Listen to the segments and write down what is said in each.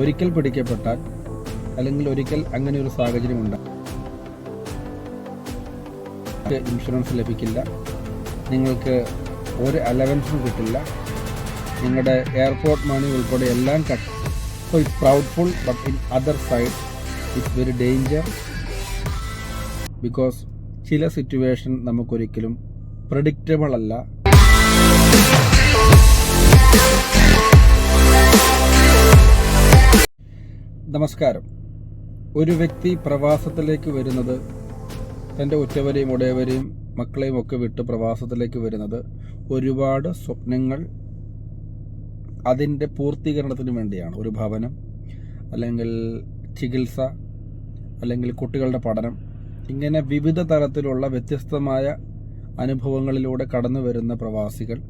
ഒരിക്കൽ പിടിക്കപ്പെട്ടാൽ അല്ലെങ്കിൽ ഒരിക്കൽ അങ്ങനെ ഒരു സാഹചര്യം ഉണ്ടാകും ഇൻഷുറൻസ് ലഭിക്കില്ല. നിങ്ങൾക്ക് ഒരു അലവൻസും കിട്ടില്ല. നിങ്ങളുടെ എയർപോർട്ട് മണി ഉൾപ്പെടെ എല്ലാം cut so it's proudful but in other side it's very danger because ചില സിറ്റുവേഷൻ നമുക്കൊരിക്കലും പ്രഡിക്റ്റബിൾ അല്ല. നമസ്കാരം. ഒരു വ്യക്തി പ്രവാസത്തിലേക്ക് വരുന്നത് തന്റെ ഉറ്റവരെയും ഉടയവരെയും മക്കളെയും ഒക്കെ വിട്ട് പ്രവാസത്തിലേക്ക് വരുന്നത് ഒരുപാട് സ്വപ്നങ്ങൾ അതിന്റെ പൂർത്തീകരണത്തിന് വേണ്ടിയാണ്. ഒരു ഭവനം അല്ലെങ്കിൽ ചികിത്സ അല്ലെങ്കിൽ കുട്ടികളുടെ പഠനം. ഇങ്ങനെ വിവിധ തരത്തിലുള്ള വ്യത്യസ്തമായ അനുഭവങ്ങളിലൂടെ കടന്നു വരുന്ന പ്രവാസികൾ.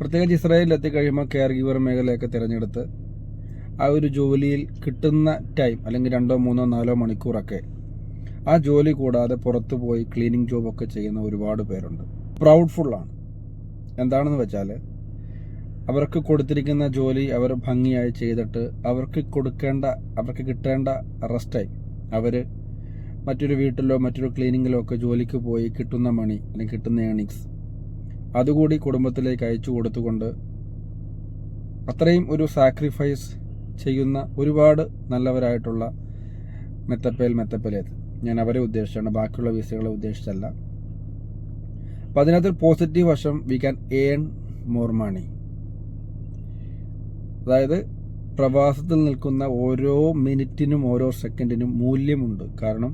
പ്രത്യേകിച്ച് ഇസ്രായേലിൽ എത്തിക്കഴിയുമ്പോൾ കെയർ ഗീവർ മേഖലയൊക്കെ തിരഞ്ഞെടുത്ത് ആ ഒരു ജോലിയിൽ കിട്ടുന്ന ടൈം അല്ലെങ്കിൽ രണ്ടോ മൂന്നോ നാലോ മണിക്കൂറൊക്കെ ആ ജോലി കൂടാതെ പുറത്തു പോയി ക്ലീനിങ് ജോബൊക്കെ ചെയ്യുന്ന ഒരുപാട് പേരുണ്ട്. പ്രൗഡ്ഫുള്ളാണ് എന്താണെന്ന് വെച്ചാൽ അവർക്ക് കൊടുത്തിരിക്കുന്ന ജോലി അവർ ഭംഗിയായി ചെയ്തിട്ട് അവർക്ക് കൊടുക്കേണ്ട അവർക്ക് കിട്ടേണ്ട റെസ്റ്റായി അവർ മറ്റൊരു വീട്ടിലോ മറ്റൊരു ക്ലീനിങ്ങിലോ ഒക്കെ ജോലിക്ക് പോയി കിട്ടുന്ന മണി അല്ലെങ്കിൽ കിട്ടുന്ന ഏണിങ്സ് അതുകൂടി കുടുംബത്തിലേക്ക് അയച്ചു കൊടുത്തുകൊണ്ട് അത്രയും ഒരു സാക്രിഫൈസ് ചെയ്യുന്ന ഒരുപാട് നല്ലവരായിട്ടുള്ള മെത്തപ്പേൽ മെത്തപ്പേലേത് ഞാൻ അവരെ ഉദ്ദേശിച്ചാണ് ബാക്കിയുള്ള വിസകളെ ഉദ്ദേശിച്ചല്ല. അപ്പം അതിനകത്ത് പോസിറ്റീവ് വശം we can earn more money അതായത് പ്രവാസത്തിൽ നിൽക്കുന്ന ഓരോ മിനിറ്റിനും ഓരോ സെക്കൻഡിനും മൂല്യമുണ്ട്. കാരണം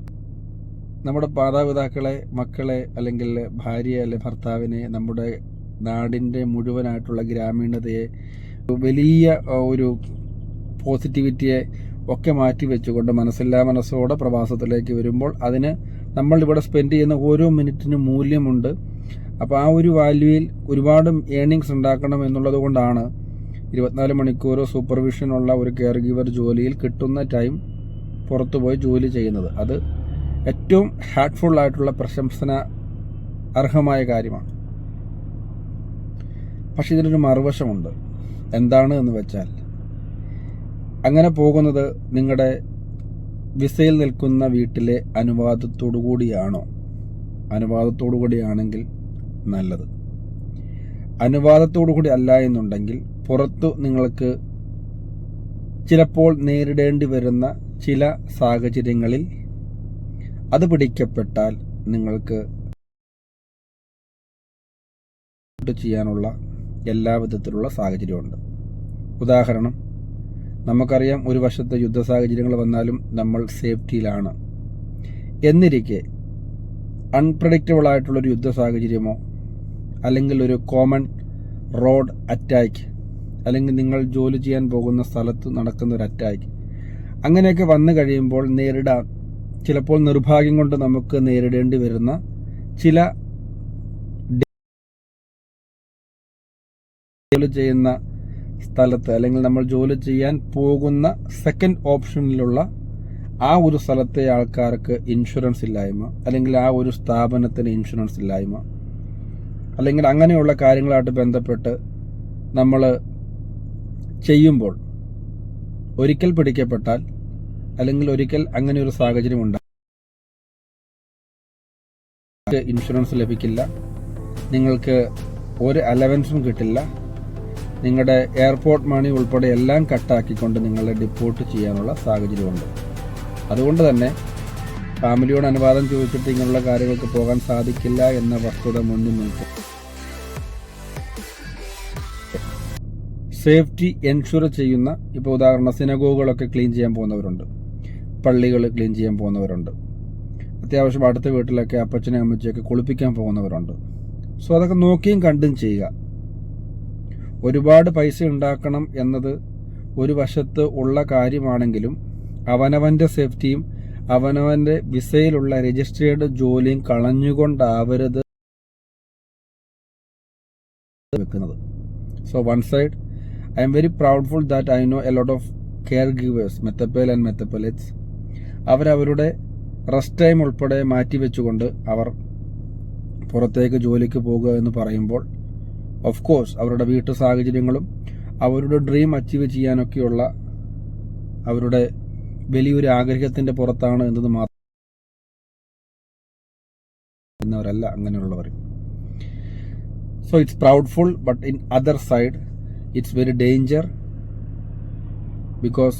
നമ്മുടെ മാതാപിതാക്കളെ മക്കളെ അല്ലെങ്കിൽ ഭാര്യയെ അല്ലെ ഭർത്താവിനെ നമ്മുടെ നാടിന്റെ മുഴുവനായിട്ടുള്ള ഗ്രാമീണതയെ വലിയ ഒരു പോസിറ്റിവിറ്റിയെ ഒക്കെ മാറ്റി വെച്ചുകൊണ്ട് മനസ്സില്ലാ മനസ്സോടെ പ്രവാസത്തിലേക്ക് വരുമ്പോൾ അതിന് നമ്മൾ ഇവിടെ സ്പെൻഡ് ചെയ്യുന്ന ഓരോ മിനിറ്റിനും മൂല്യമുണ്ട്. അപ്പോൾ ആ ഒരു വാല്യൂയിൽ ഒരുപാട് ഏണിങ്സ് ഉണ്ടാക്കണം എന്നുള്ളത് കൊണ്ടാണ് ഇരുപത്തിനാല് മണിക്കൂർ സൂപ്പർവിഷനുള്ള ഒരു കെയർ ഗിവർ ജോലിയിൽ കിട്ടുന്ന ടൈം പുറത്തുപോയി ജോലി ചെയ്യുന്നത്. അത് ഏറ്റവും ഹാർട്ട്ഫുൾ ആയിട്ടുള്ള പ്രശംസന അർഹമായ കാര്യമാണ്. പക്ഷെ ഇതിനൊരു മറുവശമുണ്ട്. എന്താണ് എന്ന് വെച്ചാൽ അങ്ങനെ പോകുന്നത് നിങ്ങളുടെ വിസയിൽ നിൽക്കുന്ന വീട്ടിലെ അനുവാദത്തോടു കൂടിയാണോ? അനുവാദത്തോടു കൂടിയാണെങ്കിൽ നല്ലത്. അനുവാദത്തോടു കൂടി അല്ല എന്നുണ്ടെങ്കിൽ പുറത്തു നിങ്ങൾക്ക് ചിലപ്പോൾ നേരിടേണ്ടി വരുന്ന ചില സാഹചര്യങ്ങളിൽ അത് പിടിക്കപ്പെട്ടാൽ നിങ്ങൾക്ക് ചെയ്യാനുള്ള എല്ലാ വിധത്തിലുള്ള സാഹചര്യമുണ്ട്. ഉദാഹരണം നമുക്കറിയാം ഒരു വശത്ത് യുദ്ധ സാഹചര്യങ്ങൾ വന്നാലും നമ്മൾ സേഫ്റ്റിയിലാണ്. എന്നിരിക്കെ അൺപ്രഡിക്റ്റബിൾ ആയിട്ടുള്ളൊരു യുദ്ധ സാഹചര്യമോ അല്ലെങ്കിൽ ഒരു കോമൺ റോഡ് അറ്റാക്ക് അല്ലെങ്കിൽ നിങ്ങൾ ജോലി ചെയ്യാൻ പോകുന്ന സ്ഥലത്ത് നടക്കുന്ന ഒരു അറ്റാക്ക് അങ്ങനെയൊക്കെ വന്നു കഴിയുമ്പോൾ നേരിടാൻ ചിലപ്പോൾ നിർഭാഗ്യം കൊണ്ട് നമുക്ക് നേരിടേണ്ടി വരുന്ന ചില ജോലി ചെയ്യുന്ന സ്ഥലത്ത് അല്ലെങ്കിൽ നമ്മൾ ജോലി ചെയ്യാൻ പോകുന്ന സെക്കൻഡ് ഓപ്ഷനിലുള്ള ആ ഒരു സ്ഥലത്തെ ആൾക്കാർക്ക് ഇൻഷുറൻസ് ഇല്ലായ്മ അല്ലെങ്കിൽ ആ ഒരു സ്ഥാപനത്തിന് ഇൻഷുറൻസ് ഇല്ലായ്മ അല്ലെങ്കിൽ അങ്ങനെയുള്ള കാര്യങ്ങളായിട്ട് ബന്ധപ്പെട്ട് നമ്മൾ ചെയ്യുമ്പോൾ ഒരിക്കൽ പിടിക്കപ്പെട്ടാൽ അല്ലെങ്കിൽ ഒരിക്കൽ അങ്ങനെ ഒരു സാഹചര്യം ഉണ്ടാകും ഇൻഷുറൻസ് ലഭിക്കില്ല നിങ്ങൾക്ക് ഒരു അലവൻസും കിട്ടില്ല നിങ്ങളുടെ എയർപോർട്ട് മണി ഉൾപ്പെടെ എല്ലാം കട്ടാക്കിക്കൊണ്ട് നിങ്ങളെ ഡിപ്പോർട്ട് ചെയ്യാനുള്ള സാഹചര്യമുണ്ട്. അതുകൊണ്ട് തന്നെ ഫാമിലിയോട് അനുവാദം ചോദിച്ചിട്ട് ഇങ്ങനെയുള്ള കാര്യങ്ങൾക്ക് പോകാൻ സാധിക്കില്ല എന്ന വസ്തുത മുന്നിൽ നിൽക്കും. സേഫ്റ്റി എൻഷുർ ചെയ്യുന്ന ഇപ്പോൾ ഉദാഹരണം സിനഗോഗുകളൊക്കെ ക്ലീൻ ചെയ്യാൻ പോകുന്നവരുണ്ട്. പള്ളികൾ ക്ലീൻ ചെയ്യാൻ പോകുന്നവരുണ്ട്. അത്യാവശ്യം അടുത്ത വീട്ടിലൊക്കെ അപ്പച്ചനെ അമ്മച്ചയൊക്കെ കുളിപ്പിക്കാൻ പോകുന്നവരുണ്ട്. സോ അതൊക്കെ നോക്കിയും കണ്ടും ചെയ്യുക. ഒരുപാട് പൈസ ഉണ്ടാക്കണം എന്നത് ഒരു വശത്ത് ഉള്ള കാര്യമാണെങ്കിലും അവനവന്റെ സേഫ്റ്റിയും അവനവന്റെ വിസയിലുള്ള രജിസ്ട്രേഡ് ജോലിയും കളഞ്ഞുകൊണ്ടാവരുത് വെക്കുന്നത്. So one side I am very proudful that I know a lot of care givers മെത്തപ്പേൽ and മെത്തപ്പലിറ്റ്സ് അവരവരുടെ റെസ്റ്റ് ടൈം ഉൾപ്പെടെ മാറ്റിവെച്ചുകൊണ്ട് അവർ പുറത്തേക്ക് ജോലിക്ക് പോകുക എന്ന് പറയുമ്പോൾ ഓഫ് കോഴ്സ് അവരുടെ വീട്ടു സാഹചര്യങ്ങളും അവരുടെ ഡ്രീം അച്ചീവ് ചെയ്യാനൊക്കെയുള്ള അവരുടെ വലിയൊരു ആഗ്രഹത്തിന്റെ പുറത്താണ് എന്നത് മാത്രം അങ്ങനെയുള്ളവർ. So it's proudful but in other side it's very danger because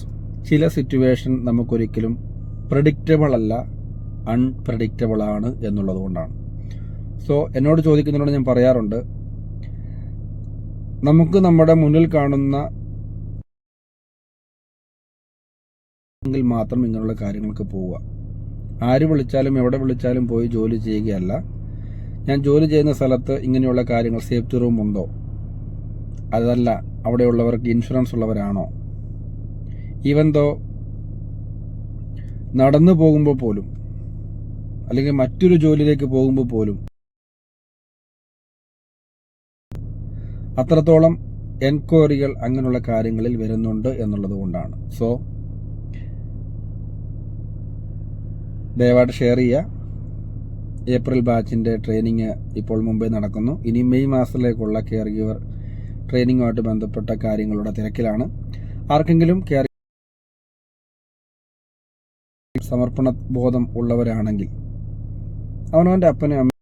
ചില സിറ്റുവേഷൻ നമുക്കൊരിക്കലും പ്രഡിക്റ്റബിൾ അല്ല അൺപ്രഡിക്റ്റബിൾ ആണ് എന്നുള്ളത് കൊണ്ടാണ്. സോ എന്നോട് ചോദിക്കുന്നതുകൊണ്ട് ഞാൻ പറയാറുണ്ട് നമുക്ക് നമ്മുടെ മുന്നിൽ കാണുന്ന എങ്കിൽ മാത്രം ഇങ്ങനെയുള്ള കാര്യങ്ങൾക്ക് പോവുക. ആര് വിളിച്ചാലും എവിടെ വിളിച്ചാലും പോയി ജോലി ചെയ്യുകയല്ല. ഞാൻ ജോലി ചെയ്യുന്ന സ്ഥലത്ത് ഇങ്ങനെയുള്ള കാര്യങ്ങൾ സേഫ്റ്റി റൂം ഉണ്ടോ? അതല്ല അവിടെയുള്ളവർക്ക് ഇൻഷുറൻസ് ഉള്ളവരാണോ? ഈവൻ ദോ നടന്നു പോകുമ്പോൾ പോലും അല്ലെങ്കിൽ മറ്റൊരു ജോലിയിലേക്ക് പോകുമ്പോൾ പോലും അത്രത്തോളം എൻക്വയറികൾ അങ്ങനെയുള്ള കാര്യങ്ങളിൽ വരുന്നുണ്ട് എന്നുള്ളത് കൊണ്ടാണ്. സോ ദയവായിട്ട് ഷെയർ ചെയ്യുക. ഏപ്രിൽ ബാച്ചിന്റെ ട്രെയിനിങ് ഇപ്പോൾ മുമ്പേ നടക്കുന്നു. ഇനി മെയ് മാസത്തിലേക്കുള്ള കെയർ ഗിവർ ട്രെയിനിങ്ങുമായിട്ട് ബന്ധപ്പെട്ട കാര്യങ്ങളുടെ തിരക്കിലാണ്. ആർക്കെങ്കിലും കെയർ സമർപ്പണ ബോധം ഉള്ളവരാണെങ്കിൽ അവനവന്റെ അപ്പനും